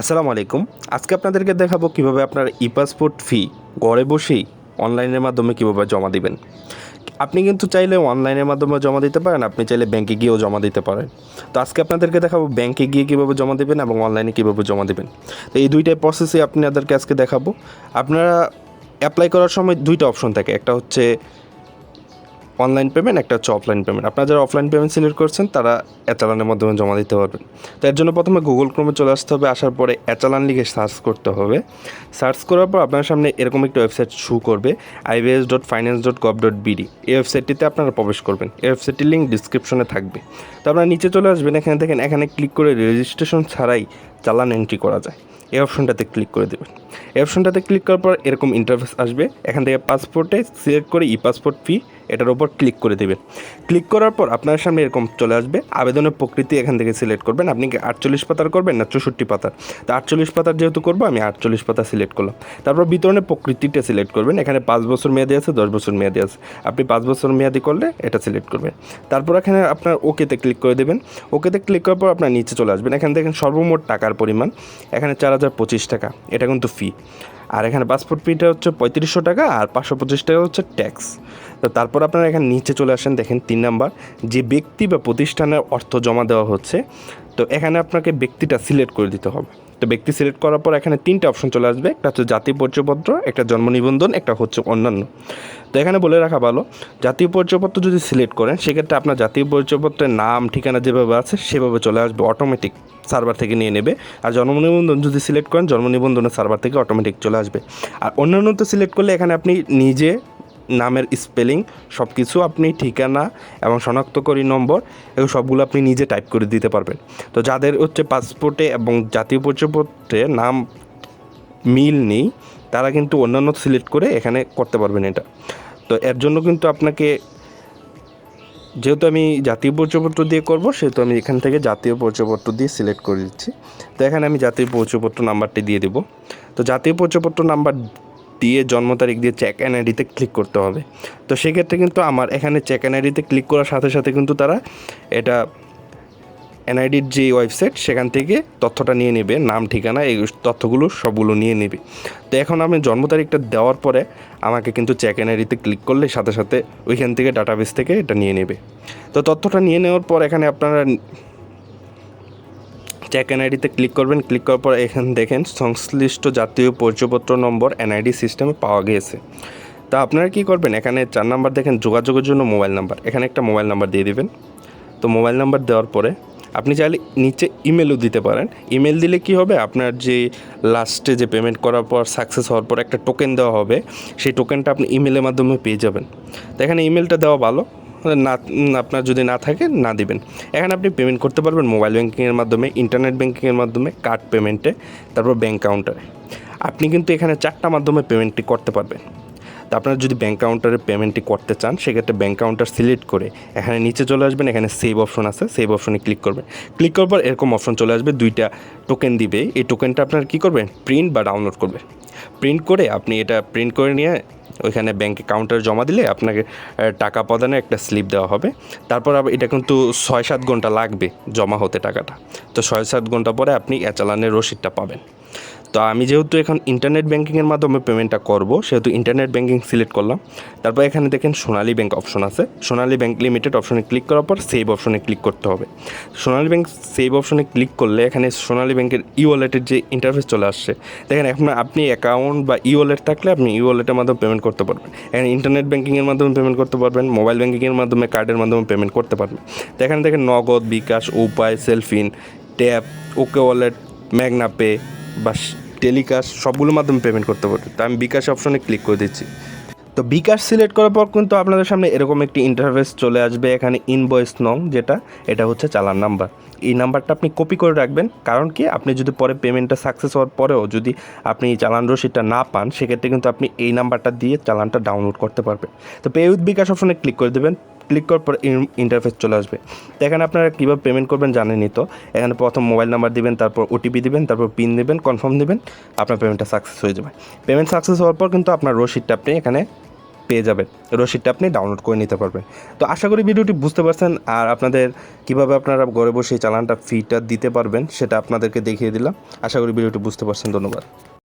আসসালামু আলাইকুম। আজকে আপনাদেরকে দেখাবো কীভাবে আপনার ই পাসপোর্ট ফি ঘরে বসেই অনলাইনের মাধ্যমে কীভাবে জমা দিবেন। আপনি কিন্তু চাইলে অনলাইনের মাধ্যমে জমা দিতে পারেন, আপনি চাইলে ব্যাংকে গিয়েও জমা দিতে পারেন। তো আজকে আপনাদেরকে দেখাবো ব্যাংকে গিয়ে কীভাবে জমা দেবেন এবং অনলাইনে কীভাবে জমা দেবেন। তো এই দুইটাই প্রসেসে আপনাদেরকে আজকে দেখাবো। আপনারা অ্যাপ্লাই করার সময় দুইটা অপশন থাকে, একটা হচ্ছে অনলাইন পেমেন্ট একটা হচ্ছে অফলাইন পেমেন্ট আপনারা যারা অফলাইন পেমেন্ট সিলেক্ট করছেন, তারা অ্যাচালানের মাধ্যমে জমা দিতে পারবেন। তো এর জন্য প্রথমে গুগল ক্রোমে চলে আসতে হবে, আসার পরে অ্যাচালান লিখে সার্চ করতে হবে। সার্চ করার পর আপনার সামনে এরকম একটা ওয়েবসাইট শু করবে IBS dot finance dot gov dot BD এই ওয়েবসাইটটিতে আপনারা প্রবেশ করবেন। এই ওয়েবসাইটটির লিঙ্ক ডিসক্রিপশনে থাকবে। তো আপনারা নিচে চলে আসবেন, এখানে দেখেন, এখানে ক্লিক করে রেজিস্ট্রেশন ছাড়াই চালান এন্ট্রি করা যায়। এই অপশনটাতে ক্লিক করে দেবেন। এই অপশনটাতে ক্লিক করার পর এরকম ইন্টারফেস আসবে। এখান থেকে পাসপোর্টে সিলেক্ট করে ই পাসপোর্ট ফি এটার উপর ক্লিক করে দেবেন। ক্লিক করার পর আপনার সামনে এরকম চলে আসবে। আবেদনের প্রকৃতি এখান থেকে সিলেক্ট করবেন। আপনি কি আটচল্লিশ পাতার করবেন না চৌষট্টি পাতার? তো আটচল্লিশ পাতার যেহেতু করব, আমি আটচল্লিশ পাতা সিলেক্ট করলাম। তারপর বিতরণের প্রকৃতিটা সিলেক্ট করবেন। এখানে পাঁচ বছর মেয়াদি আছে, দশ বছর মেয়াদি আছে। আপনি পাঁচ বছর মেয়াদি করলে এটা সিলেক্ট করবেন। তারপর এখানে আপনার ওকেতে ক্লিক করে দেবেন। ওকেতে ক্লিক করার পর আপনার নিচে চলে আসবেন। এখানে দেখেন সর্বমোট টাকার পরিমাণ, এখানে চার হাজার পঁচিশ টাকা। এটা কিন্তু ফি আর এখানে পাসপোর্ট ফিটা হচ্ছে পঁয়ত্রিশশো টাকা, আর পাঁচশো পঁচিশ টাকা হচ্ছে ট্যাক্স তো তারপর আপনারা এখানে নিচে চলে আসেন, দেখেন তিন নাম্বার, যে ব্যক্তি বা প্রতিষ্ঠানের অর্থ জমা দেওয়া হচ্ছে, তো এখানে আপনাকে ব্যক্তিটা সিলেক্ট করে দিতে হবে। তো ব্যক্তি সিলেক্ট করার পর এখানে তিনটা অপশন চলে আসবে, একটা হচ্ছে জাতীয় পরিচয়পত্র, একটা জন্ম নিবন্ধন, একটা হচ্ছে অন্যান্য। তো এখানে বলে রাখা ভালো, জাতীয় পরিচয়পত্র যদি সিলেক্ট করেন, সেক্ষেত্রে আপনার জাতীয় পরিচয়পত্রের নাম, ঠিকানা যেভাবে আছে, সেভাবে চলে আসবে অটোমেটিক সার্ভার থেকে নিয়ে নেবে। আর জন্ম নিবন্ধন যদি সিলেক্ট করেন, জন্ম নিবন্ধনের সার্ভার থেকে অটোমেটিক চলে আসবে। আর অন্যান্য তো সিলেক্ট করলে এখানে আপনি নিজে নামের স্পেলিং সব কিছু আপনি ঠিকানা এবং শনাক্তকারী নম্বর এগুলো সবগুলো আপনি নিজে টাইপ করে দিতে পারবেন। তো যাদের হচ্ছে পাসপোর্টে এবং জাতীয় পরিচয়পত্রে নাম, মিল নেই, তারা কিন্তু অন্যান্য সিলেক্ট করে এখানে করতে পারবেন এটা। তো এর জন্য কিন্তু আপনাকে যেহেতু আমি জাতীয় পরিচয়পত্র দিয়ে করব, সেহেতু আমি এখান থেকে জাতীয় পরিচয়পত্র দিয়ে সিলেক্ট করে দিচ্ছি। তো এখানে আমি জাতীয় পরিচয়পত্র নাম্বারটি দিয়ে দেবো। তো জাতীয় পরিচয়পত্র নাম্বার দিয়ে জন্ম তারিখ দিয়ে চেক এনআইডিতে ক্লিক করতে হবে। তো সেক্ষেত্রে কিন্তু আমার এখানে চেক এনআইডিতে ক্লিক করার সাথে সাথে কিন্তু তারা এটা এনআইডির যে ওয়েবসাইট, সেখান থেকে তথ্যটা নিয়ে নেবে, নাম, ঠিকানা, এই তথ্যগুলো সবগুলো নিয়ে নেবে। তো এখন আমি জন্ম তারিখটা দেওয়ার পরে আমাকে কিন্তু চেক এনআইডিতে ক্লিক করলে সাথে সাথে ওইখান থেকে ডাটাবেস থেকে এটা নিয়ে নেবে। তো তথ্যটা নিয়ে নেওয়ার পর এখানে আপনারা চেক এনআইডিতে ক্লিক করবেন। ক্লিক করার পর এখানে দেখেন সংশ্লিষ্ট জাতীয় পরিচয়পত্র নম্বর, এনআইডি সিস্টেমে পাওয়া গিয়েছে তা আপনারা কী করবেন? এখানে চার নাম্বার দেখেন যোগাযোগের জন্য মোবাইল নাম্বার। এখানে একটা মোবাইল নাম্বার দিয়ে দেবেন। তো মোবাইল নাম্বার দেওয়ার পরে আপনি চাইলে নিচে ইমেলও দিতে পারেন। ইমেল দিলে কি হবে? আপনার যে লাস্টে যে পেমেন্ট করার পর সাকসেস হওয়ার পর একটা টোকেন দেওয়া হবে। সেই টোকেনটা আপনি ইমেলের মাধ্যমে পেয়ে যাবেন। তো এখানে ইমেলটা দেওয়া ভালো। না, আপনার যদি না থাকে, না দিবেন। এখানে আপনি পেমেন্ট করতে পারবেন মোবাইল ব্যাঙ্কিংয়ের মাধ্যমে ইন্টারনেট ব্যাঙ্কিংয়ের মাধ্যমে কার্ড পেমেন্টে তারপর ব্যাঙ্ক কাউন্টারে আপনি কিন্তু এখানে চারটা মাধ্যমে পেমেন্টটি করতে পারবেন। আপনারা যদি ব্যাঙ্ক কাউন্টারে পেমেন্টটি করতে চান, সেক্ষেত্রে ব্যাঙ্ক কাউন্টার সিলেক্ট করে এখানে নিচে চলে আসবেন, এখানে সেভ অপশন আছে সেভ অপশনে ক্লিক করবেন। ক্লিক করার পর এরকম অপশন চলে আসবে, দুইটা টোকেন দিবে। এই টোকেনটা আপনার কী করবেন? প্রিন্ট বা ডাউনলোড করবে প্রিন্ট করে আপনি এটা প্রিন্ট করে নিয়ে ওইখানে ব্যাঙ্কে কাউন্টারে জমা দিলে আপনাকে টাকা প্রদানের একটা স্লিপ দেওয়া হবে। তারপর আবার এটা কিন্তু ছয় সাত ঘণ্টা লাগবে জমা হতে টাকাটা। তো ছয় সাত ঘণ্টা পরে আপনি চালানের রসিদটা পাবেন। তো আমি যেহেতু এখন ইন্টারনেট ব্যাঙ্কিংয়ের মাধ্যমে পেমেন্টটা করব, সেহেতু ইন্টারনেট ব্যাঙ্কিং সিলেক্ট করলাম। তারপর এখানে দেখেন সোনালী ব্যাংক অপশন আছে। সোনালী ব্যাংক লিমিটেড অপশনে ক্লিক করার পর সেভ অপশনে ক্লিক করতে হবে। সোনালী ব্যাংক সেভ অপশনে ক্লিক করলে এখানে সোনালী ব্যাংকের ই ওয়ালেটের যে ইন্টারফেস চলে আসছে, দেখেন এখন আপনি অ্যাকাউন্ট বা ই ওয়ালেট থাকলে আপনি ই ওয়ালেটের মাধ্যমে পেমেন্ট করতে পারবেন। এখানে ইন্টারনেট ব্যাঙ্কিংয়ের মাধ্যমে পেমেন্ট করতে পারবেন মোবাইল ব্যাঙ্কিংয়ের মাধ্যমে কার্ডের মাধ্যমে পেমেন্ট করতে পারবেন। তো এখানে দেখেন Nagad, Bkash, Upay Cellfin tap OK wallet Magna pay বা টেলিকাশ সবগুলোর মাধ্যমে পেমেন্ট করতে পারবেন তো আমি বিকাশ অপশনে ক্লিক করে দিচ্ছি। তো বিকাশ সিলেক্ট করার পর কিন্তু আপনাদের সামনে এরকম একটি ইন্টারফেস চলে আসবে, এখানে ইনভয়েস নং যেটা, এটা হচ্ছে চালান নাম্বার এই নাম্বারটা আপনি কপি করে রাখবেন, কারণ কি, আপনি যদি পরে পেমেন্টটা সাকসেস হওয়ার পরেও যদি আপনি চালান রসিদটা না পান, সেক্ষেত্রে কিন্তু আপনি এই নাম্বারটা দিয়ে চালানটা ডাউনলোড করতে পারবেন। তো পে উইথ বিকাশ অপশনে ক্লিক করে দেবেন। ক্লিক করার পর ইন্টারফেস চলে আসবে। তো এখানে আপনারা কীভাবে পেমেন্ট করবেন জানেনই তো। এখানে প্রথম মোবাইল নাম্বার দিবেন, তারপর ওটিপি দিবেন, তারপর পিন দিবেন কনফার্ম দিবেন, আপনার পেমেন্টটা সাকসেস হয়ে যাবে। পেমেন্ট সাকসেস হওয়ার পর কিন্তু আপনার রসিদটা আপনি এখানে পেয়ে যাবেন। রসিদটা আপনি ডাউনলোড করে নিতে পারবেন। তো আশা করি ভিডিওটি বুঝতে পারছেন, আর আপনাদের কীভাবে আপনারা ঘরে বসে চালানটা ফিটা দিতে পারবেন, সেটা আপনাদেরকে দেখিয়ে দিলাম। আশা করি ভিডিওটি বুঝতে পারছেন, ধন্যবাদ।